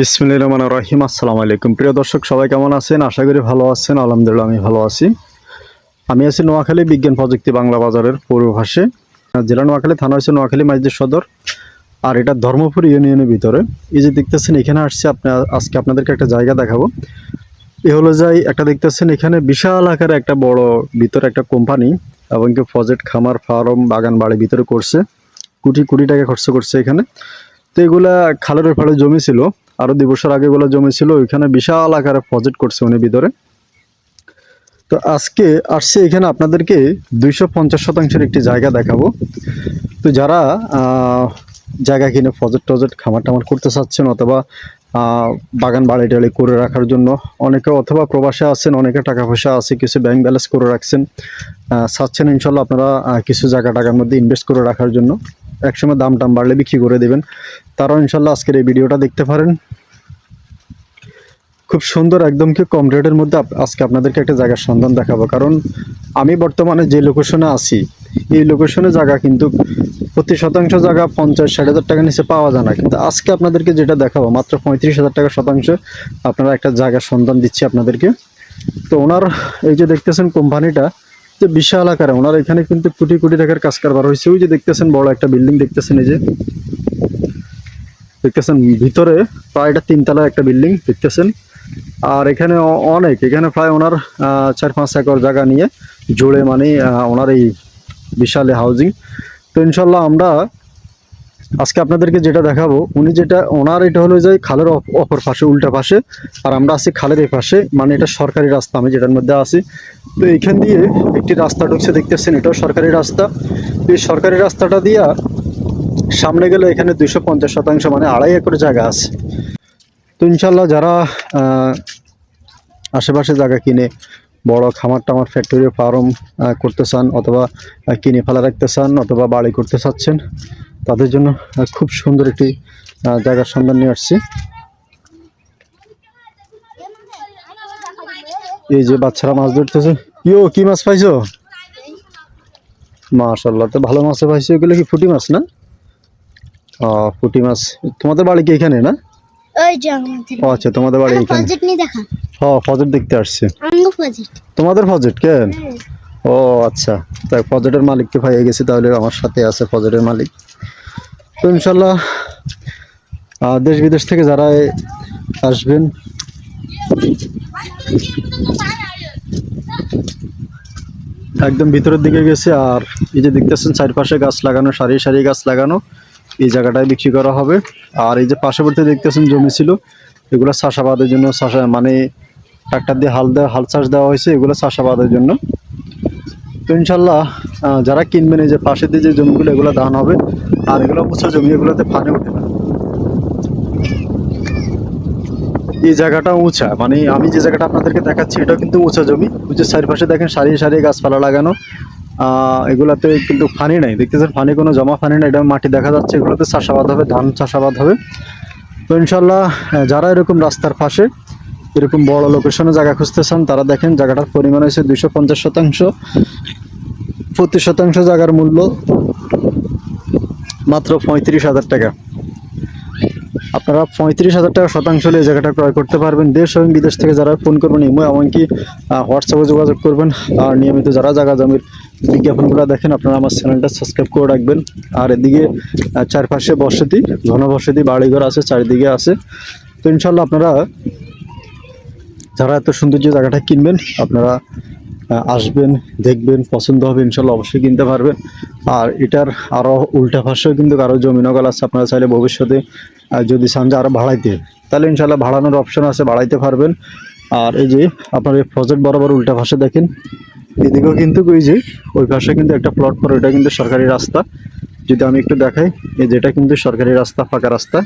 বিসমিল্লাহির রহমানির রহিম। আসসালামু আলাইকুম। প্রিয় দর্শক, সবাই কেমন আছেন? আশা করি ভালো আছেন। আলহামদুলিল্লাহ, আমি ভালো আছি। আমি আছি নোয়াখালী বিজ্ঞান প্রযুক্তি বাংলা বাজারের পূর্বভাষে জেলা নোয়াখালী, থানা হচ্ছে নোয়াখালী মাইজের সদর। আর এটা ধর্মপুর ইউনিয়নের ভিতরে। এই যে দেখতেছেন, এখানে আসছে আপনি, আজকে আপনাদেরকে একটা জায়গা দেখাবো। এ হলো যাই, একটা দেখতেছেন, এখানে বিশাল আকারে একটা বড় ভিতরে একটা কোম্পানি এবং কি প্রজেক্ট খামার, ফার্ম, বাগান বাড়ি ভিতরে করছে। কোটি কোটি টাকা খরচ করছে এখানে। তো এগুলা খালের ফালে জমি ছিল। আরও দুই বছর আগে এগুলো জমি ছিল ওইখানে বিশাল আকারে প্রজেক্ট করছে উনি ভিতরে। তো আজকে আসছে এখানে আপনাদেরকে দুইশো পঞ্চাশ শতাংশের একটি জায়গা দেখাবো। তো যারা জায়গা কিনে প্রজেক্ট টজেক্ট খামার টামার করতে চাচ্ছেন অথবা বাগান বাড়ি টাড়ি করে রাখার জন্য অনেকে অথবা প্রবাসে আছেন, অনেকে টাকা পয়সা আছে, কিছু ব্যাংক ব্যালেন্স করে রাখছেন চাচ্ছেন ইনশাল্লাহ আপনারা কিছু জায়গা টাকার মধ্যে ইনভেস্ট করে রাখার জন্য। একসময় দাম টাম বাড়লে বিক্রি করে দেবেন। তারাও ইনশাল্লাহ আজকের এই ভিডিওটা দেখতে পারেন। খুব সুন্দর, একদম কি কম রেটের মধ্যে আজকে আপনাদেরকে একটা জায়গার সন্ধান দেখাবো। কারণ আমি বর্তমানে যে লোকেশনে আছি, এই লোকেশনে জায়গা কিন্তু প্রতি শতাংশ জায়গা পঞ্চাশ, ষাট হাজার টাকা নিচে পাওয়া যায় না। কিন্তু আজকে আপনাদেরকে যেটা দেখাবো, মাত্র পঁয়ত্রিশ হাজার টাকা শতাংশ আপনারা একটা জায়গার সন্ধান দিচ্ছি আপনাদেরকে। তো ওনার এই যে দেখতেছেন কোম্পানিটা, যে বিশাল আকারে, ওনার এখানে কিন্তু কোটি কোটি টাকার কাজ কারবার হয়েছে। ওই যে দেখতেছেন বড় একটা বিল্ডিং দেখতেছেন এই যে। দেখতেছেন ভিতরে প্রায় এটা তিনতলা একটা বিল্ডিং দেখতেছেন। আর এখানে অনেক, এখানে প্রায় ওনার চার পাঁচ একর জায়গা নিয়ে জুড়ে মানে ওনার এই বিশাল হাউজিং তো ইনশাল্লাহ আমরা আজকে আপনাদেরকে যেটা দেখাবো, উনি যেটা, ওনার এটা হলো যে খালের অপ- অপর পাশে, উল্টা পাশে, আর আমরা আছি খালের এই পাশে মানে এটা সরকারি রাস্তা, আমি যেটার মধ্যে আছি। তো এখান দিয়ে একটি রাস্তা ঢুকছে, দেখতেছেন, এটাও সরকারি রাস্তা। তো এই সরকারি রাস্তাটা দিয়া সামনে গেলে এখানে দুইশো পঞ্চাশ শতাংশ মানে আড়াই একর জায়গা আছে। তো ইনশাল্লাহ যারা আশেপাশে জায়গা কিনে বড় খামার টামার ফ্যাক্টরি ফার্ম করতে চান অথবা কিনে ফেলা রাখতে চান অথবা বাড়ি করতে চাচ্ছেন, তাদের জন্য খুব সুন্দর একটি জায়গার সন্ধান নিয়ে আসছি। এই যে বাচ্চারা মাছ ধরতেছে। ইও কি মাছ পাইছো? মাশাল্লাহ তো ভালো মাছ পাইছো, এগুলো কি ফুটি মাছ না? ফুটি মাছ। তোমাদের বাড়ি কি এখানে না? ওই যে আমাদের ও আচ্ছা তোমাদের বাড়ি এখানে? দেখা। ফজর দেখতে আসছে। আমগো প্রজেক্ট তোমাদের কেন ও আচ্ছা। তাই ফজরের মালিককে পাইয়ে গেছি তাহলে আমার সাথে আছে ফজরের মালিক। তো ইনশাল্লাহ আহ, দেশ বিদেশ থেকে যারা আসবেন। একদম ভিতরের দিকে গেছে আর এই যে দেখতেছেন চারপাশে গাছ লাগানো সারি সারি গাছ লাগানো। এই জায়গাটায় বিক্রি করা হবে। আর এই যে পার্শ্ববর্তী দেখতেছেন জমি ছিল, এগুলো চাষাবাদের জন্য চাষা মানে ট্রাক্টর দিয়ে হাল দেওয়া হাল চাষ দেওয়া হয়েছে, এগুলো চাষাবাদের জন্য। তো ইনশাল্লাহ যারা কিনবেন এই যে পাশে দিয়ে যে জমিগুলো, এগুলো ধান হবে, আর এগুলো উঁচু জমি, এগুলোতে ফানে ওঠে না। এই জায়গাটা উঁচা মানে আমি যে জায়গাটা আপনাদেরকে দেখাচ্ছি, এটাও কিন্তু উঁচা জমি। যে চারিপাশে দেখেন সারিয়ে সারিয়ে গাছপালা লাগানো। এগুলাতে কিন্তু ফানি নাই। দেখতেছেন, ফানি কোনো জমা ফানি নাই, এটা মাটি দেখা যাচ্ছে, এগুলোতে চাষাবাদ হবে, ধান চাষাবাদ হবে। তো ইনশাল্লাহ যারা এরকম রাস্তার পাশে, এরকম বড় লোকেশনে জায়গা খুঁজতেছেন, তারা দেখেন জায়গাটার পরিমাণ হয়েছে দুইশো পঞ্চাশ শতাংশ। প্রতি শতাংশ জায়গার মূল্য মাত্র পঁয়ত্রিশ হাজার টাকা। আপনারা পঁয়ত্রিশ হাজার টাকা শতাংশ হলে এই জায়গাটা ক্রয় করতে পারবেন। দেশ এবং বিদেশ থেকে যারা ফোন করবেন, ইমো, এমনকি হোয়াটসঅ্যাপে যোগাযোগ করবেন। আর নিয়মিত যারা জায়গা জমির বিজ্ঞাপনগুলো দেখেন, আপনারা আমার চ্যানেলটা সাবস্ক্রাইব করে রাখবেন। আর এদিকে চারপাশে বসতি ঘনবসতি বাড়িঘর আছে, চারিদিকে আছে। তো ইনশাল্লাহ আপনারা, যারা এত সুন্দর যে জায়গাটা কিনবেন, আপনারা আসবেন, দেখবেন, পছন্দ হবে ইনশাল্লাহ অবশ্যই কিনতে পারবেন। আর এটার আরও উল্টা পাশেও কিন্তু আরও জমিনগল আছে, আপনারা চাইলে ভবিষ্যতে যদি চান যে আরও বাড়াইতে। তাহলে ইনশাল্লাহ বাড়ানোর অপশন আছে, বাড়াইতে পারবেন। আর এই যে আপনার এই প্রজেক্ট বরাবর উল্টা পাশে দেখেন, এদিকেও কিন্তু ওই যে, ওই পাশে কিন্তু একটা প্লট পরে ওইটা কিন্তু সরকারি রাস্তা। যদি আমি একটু দেখাই, এই যেটা কিন্তু সরকারি রাস্তা, ফাঁকা রাস্তা।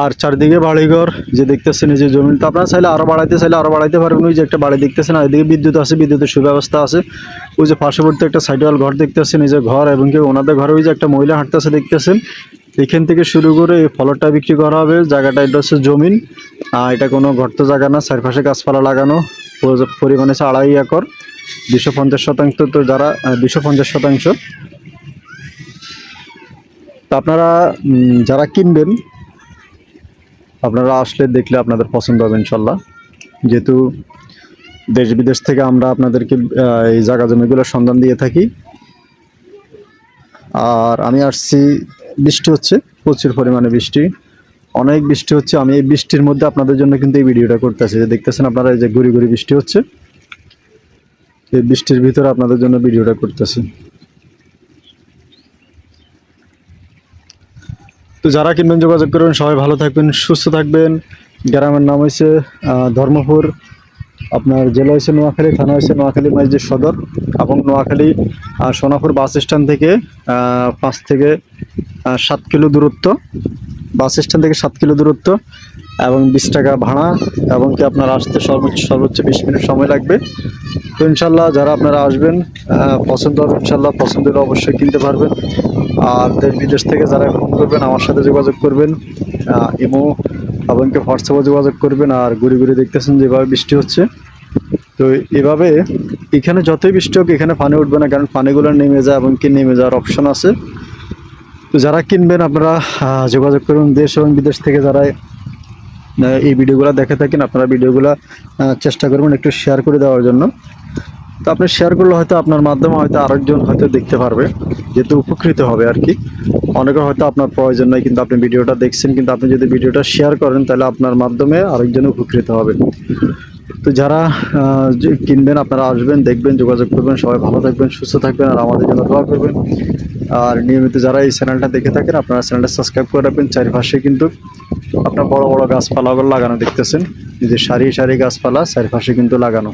আর চারদিকে বাড়িঘর, যে দেখতেছেন এই যে জমি, তো আপনারা চাইলে আরও বাড়াইতে, চাইলে আরও বাড়াইতে পারবেন। ওই যে একটা বাড়ি দেখতেছেন, আর এদিকে বিদ্যুৎ আছে, বিদ্যুতের সুব্যবস্থা আছে। ওই যে পার্শ্ববর্তী একটা সাইডওয়াল ঘর দেখতেছেন, এই যে ঘর, এবং কি ওনাদের ঘরে ওই যে একটা মহিলা হাঁটতেছে, দেখতেছেন। এখান থেকে শুরু করে এই ফলটা বিক্রি করা হবে। জায়গাটা এটা হচ্ছে জমিন। এটা কোনো গর্ত জায়গা না, চারপাশে গাছপালা লাগানো। পরিমাণ হচ্ছে আড়াই একর। দুশো পঞ্চাশ শতাংশ তো যারা দুশো পঞ্চাশ শতাংশ। তা আপনারা যারা কিনবেন, আপনারা আসলে দেখলে আপনাদের পছন্দ হবে ইনশাল্লাহ। যেহেতু দেশ বিদেশ থেকে আমরা আপনাদেরকে এই জায়গা জমিগুলোর সন্ধান দিয়ে থাকি। আর আমি আসছি বৃষ্টি হচ্ছে, প্রচুর পরিমাণে বৃষ্টি। অনেক বৃষ্টি হচ্ছে, আমি এই বৃষ্টির মধ্যে আপনাদের জন্য কিন্তু এই ভিডিওটা করতেছি। যে দেখতেছেন আপনারা এই যে গুড়ি গুড়ি বৃষ্টি হচ্ছে, এই বৃষ্টির ভিতরে আপনাদের জন্য ভিডিওটা করতেছি। তো যারা কিনবেন, যোগাযোগ করবেন, সবাই ভালো থাকবেন, সুস্থ থাকবেন। গ্রামের নাম হয়েছে ধর্মপুর। আপনার জেলা হয়েছে নোয়াখালী, থানা হয়েছে নোয়াখালী মসজিদ সদর এবং নোয়াখালী সোনাপুর বাস স্ট্যান্ড থেকে পাঁচ থেকে সাত কিলো দূরত্ব, বাস স্ট্যান্ড থেকে সাত কিলো দূরত্ব এবং বিশ টাকা ভাড়া এবং কি আপনার আসতে সর্বোচ্চ সর্বোচ্চ বিশ মিনিট সময় লাগবে। তো ইনশাল্লাহ যারা আপনারা আসবেন পছন্দ হবে, ইনশাল্লাহ পছন্দ হলে অবশ্যই কিনতে পারবেন। আর দেশ বিদেশ থেকে যারা ফোন করবেন, আমার সাথে যোগাযোগ করবেন। ইমো এবং কি হোয়াটসঅ্যাপে যোগাযোগ করবেন। আর ঘুরে ঘুরে দেখতেছেন যেভাবে বৃষ্টি হচ্ছে। তো এভাবে এখানে যতই বৃষ্টি হোক, এখানে পানি উঠবে না, কারণ পানিগুলো নেমে যায় এবং কি নেমে যাওয়ার অপশন আছে। তো যারা কিনবেন, আপনারা যোগাযোগ করুন দেশ এবং বিদেশ থেকে যারা এই ভিডিওগুলো দেখে থাকেন, আপনারা ভিডিওগুলো চেষ্টা করবেন একটু শেয়ার করে দেওয়ার জন্য। তো আপনি শেয়ার করলে হয়তো আপনার মাধ্যমে হয়তো আরেকজন হয়তো দেখতে পারবে, যেহেতু উপকৃত হবে আর কি। অনেকে হয়তো আপনার প্রয়োজন নয় কিন্তু আপনি ভিডিওটা দেখছেন, কিন্তু আপনি যদি ভিডিওটা শেয়ার করেন, তাহলে আপনার মাধ্যমে আরেকজন উপকৃত হবে। তো যারা কিনবেন, আপনারা আসবেন, দেখবেন, যোগাযোগ করবেন, সবাই ভালো থাকবেন, সুস্থ থাকবেন, আর আমাদের জন্য দোয়া করবেন। আর নিয়মিত যারা এই চ্যানেলটা দেখে থাকেন, আপনারা চ্যানেলটা সাবস্ক্রাইব করে রাখবেন। চারিপাশে কিন্তু আপনার বড় বড় গাছপালাগুলো লাগানো দেখতেছেন। যে সারি সারি গাছপালা, চারিপাশে কিন্তু লাগানো।